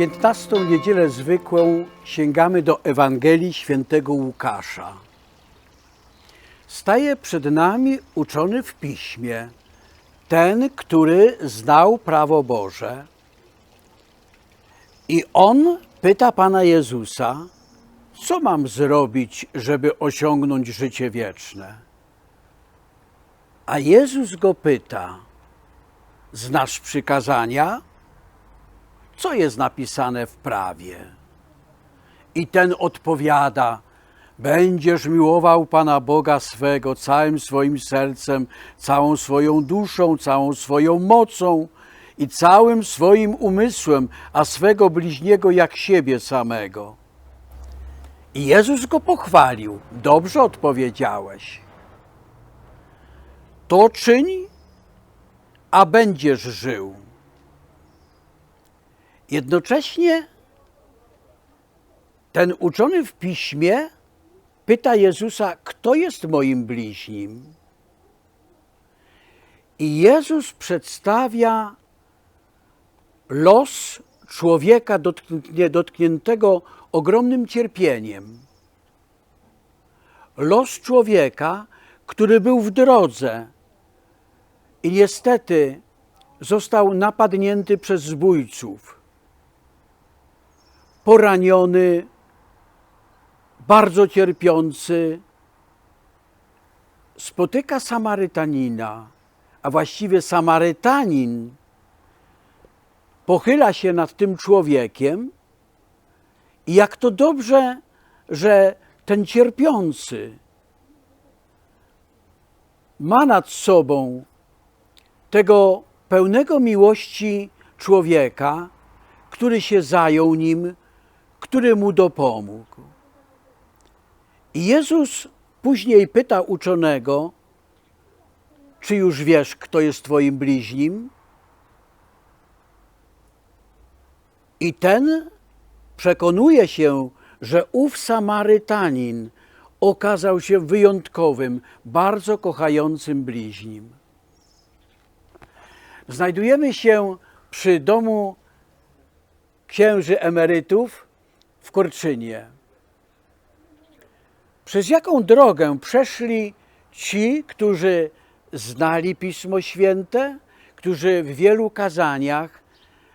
15 niedzielę zwykłą sięgamy do Ewangelii świętego Łukasza. Staje przed nami uczony w piśmie, ten, który znał prawo Boże. I on pyta Pana Jezusa, co mam zrobić, żeby osiągnąć życie wieczne? A Jezus go pyta, znasz przykazania? Co jest napisane w prawie? I ten odpowiada, będziesz miłował Pana Boga swego całym swoim sercem, całą swoją duszą, całą swoją mocą i całym swoim umysłem, a swego bliźniego jak siebie samego. I Jezus go pochwalił. Dobrze odpowiedziałeś. To czyń, a będziesz żył. Jednocześnie ten uczony w piśmie pyta Jezusa, kto jest moim bliźnim? I Jezus przedstawia los człowieka dotknię- dotkniętego ogromnym cierpieniem. Los człowieka, który był w drodze i niestety został napadnięty przez zbójców, poraniony, bardzo cierpiący, spotyka Samarytanina, a właściwie Samarytanin pochyla się nad tym człowiekiem i jak to dobrze, że ten cierpiący ma nad sobą tego pełnego miłości człowieka, który się zajął nim, który mu dopomógł. I Jezus później pyta uczonego, czy już wiesz, kto jest twoim bliźnim? I ten przekonuje się, że ów Samarytanin okazał się wyjątkowym, bardzo kochającym bliźnim. Znajdujemy się przy domu księży emerytów w Korczynie. Przez jaką drogę przeszli ci, którzy znali Pismo Święte, którzy w wielu kazaniach,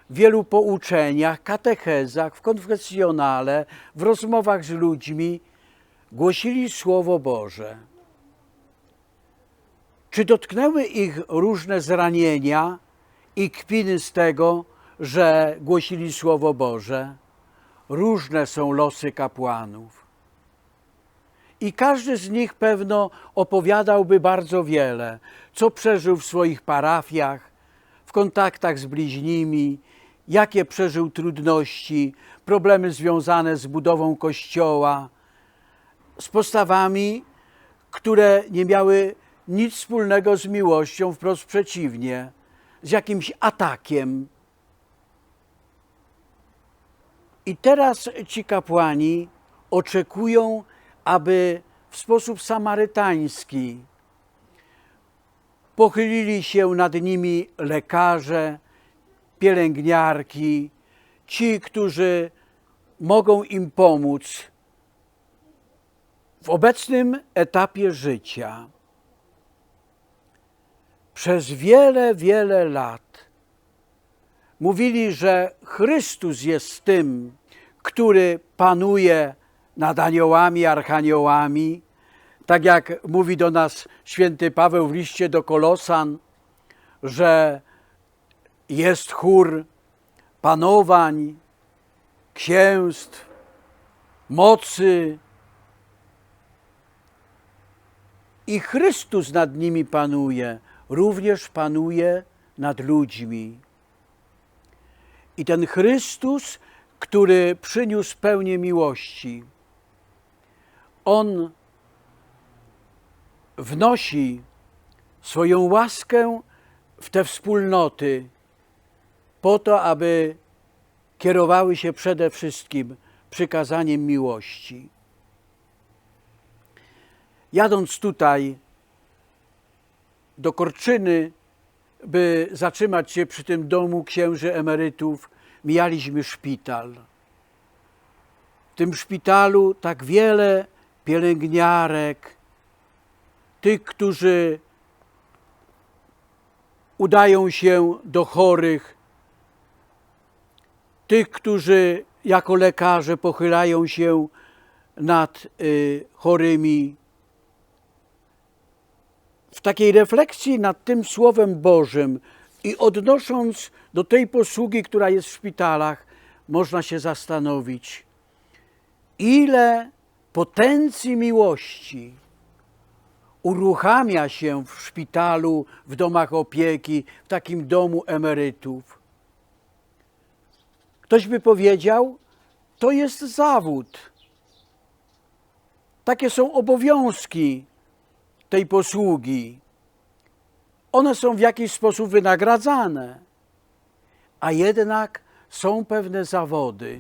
w wielu pouczeniach, katechezach, w konfesjonale, w rozmowach z ludźmi głosili Słowo Boże. Czy dotknęły ich różne zranienia i kpiny z tego, że głosili Słowo Boże? Różne są losy kapłanów. I każdy z nich pewno opowiadałby bardzo wiele, co przeżył w swoich parafiach, w kontaktach z bliźnimi, jakie przeżył trudności, problemy związane z budową kościoła, z postawami, które nie miały nic wspólnego z miłością, wprost przeciwnie, z jakimś atakiem. I teraz ci kapłani oczekują, aby w sposób samarytański pochylili się nad nimi lekarze, pielęgniarki, ci, którzy mogą im pomóc w obecnym etapie życia. Przez wiele, wiele lat mówili, że Chrystus jest tym, który panuje nad aniołami, archaniołami, tak jak mówi do nas święty Paweł w liście do Kolosan, że jest chór panowań, księstw, mocy i Chrystus nad nimi panuje, również panuje nad ludźmi. I ten Chrystus, który przyniósł pełnię miłości, On wnosi swoją łaskę w te wspólnoty, po to, aby kierowały się przede wszystkim przykazaniem miłości. Jadąc tutaj do Korczyny, by zatrzymać się przy tym domu księży emerytów, mijaliśmy szpital. W tym szpitalu tak wiele pielęgniarek, tych, którzy udają się do chorych, tych, którzy jako lekarze pochylają się nad y, chorymi. W takiej refleksji nad tym Słowem Bożym i odnosząc do tej posługi, która jest w szpitalach, można się zastanowić, ile potencji miłości uruchamia się w szpitalu, w domach opieki, w takim domu emerytów. Ktoś by powiedział, to jest zawód. Takie są obowiązki tej posługi. One są w jakiś sposób wynagradzane, a jednak są pewne zawody,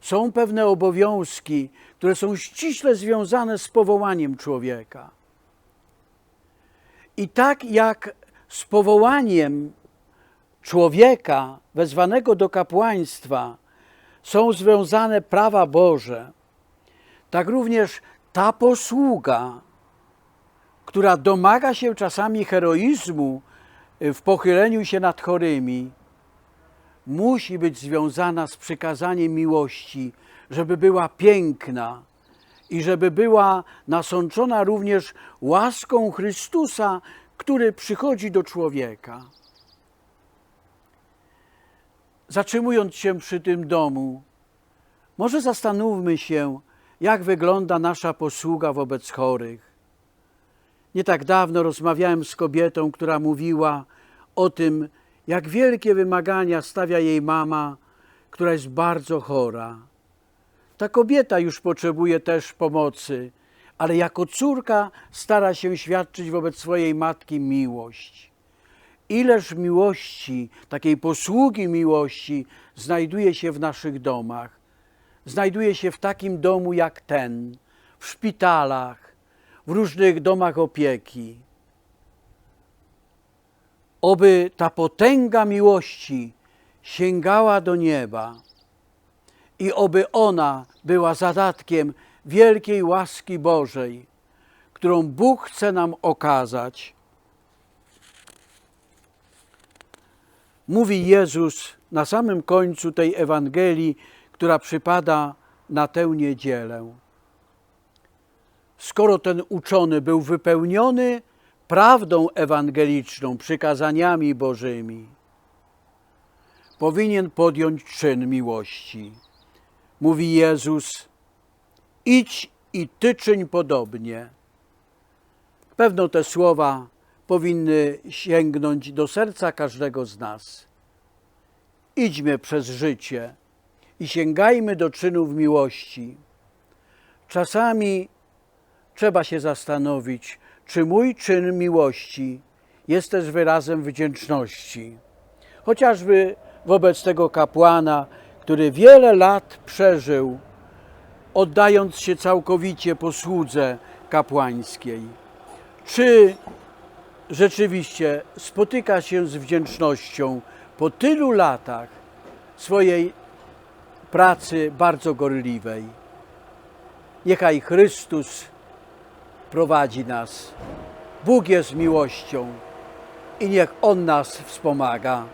są pewne obowiązki, które są ściśle związane z powołaniem człowieka. I tak jak z powołaniem człowieka wezwanego do kapłaństwa są związane prawa Boże, tak również ta posługa, która domaga się czasami heroizmu w pochyleniu się nad chorymi, musi być związana z przykazaniem miłości, żeby była piękna i żeby była nasączona również łaską Chrystusa, który przychodzi do człowieka. Zatrzymując się przy tym domu, może zastanówmy się, jak wygląda nasza posługa wobec chorych. Nie tak dawno rozmawiałem z kobietą, która mówiła o tym, jak wielkie wymagania stawia jej mama, która jest bardzo chora. Ta kobieta już potrzebuje też pomocy, ale jako córka stara się świadczyć wobec swojej matki miłość. Ileż miłości, takiej posługi miłości znajduje się w naszych domach. Znajduje się w takim domu jak ten, w szpitalach, w różnych domach opieki. Oby ta potęga miłości sięgała do nieba i oby ona była zadatkiem wielkiej łaski Bożej, którą Bóg chce nam okazać. Mówi Jezus na samym końcu tej Ewangelii, która przypada na tę niedzielę. Skoro ten uczony był wypełniony prawdą ewangeliczną, przykazaniami Bożymi, powinien podjąć czyn miłości. Mówi Jezus: idź i ty czyń podobnie. Pewno te słowa powinny sięgnąć do serca każdego z nas. Idźmy przez życie i sięgajmy do czynów miłości. Czasami trzeba się zastanowić, czy mój czyn miłości jest też wyrazem wdzięczności. Chociażby wobec tego kapłana, który wiele lat przeżył, oddając się całkowicie posłudze kapłańskiej. Czy rzeczywiście spotyka się z wdzięcznością po tylu latach swojej pracy bardzo gorliwej? Niechaj Chrystus prowadzi nas. Bóg jest miłością i niech On nas wspomaga.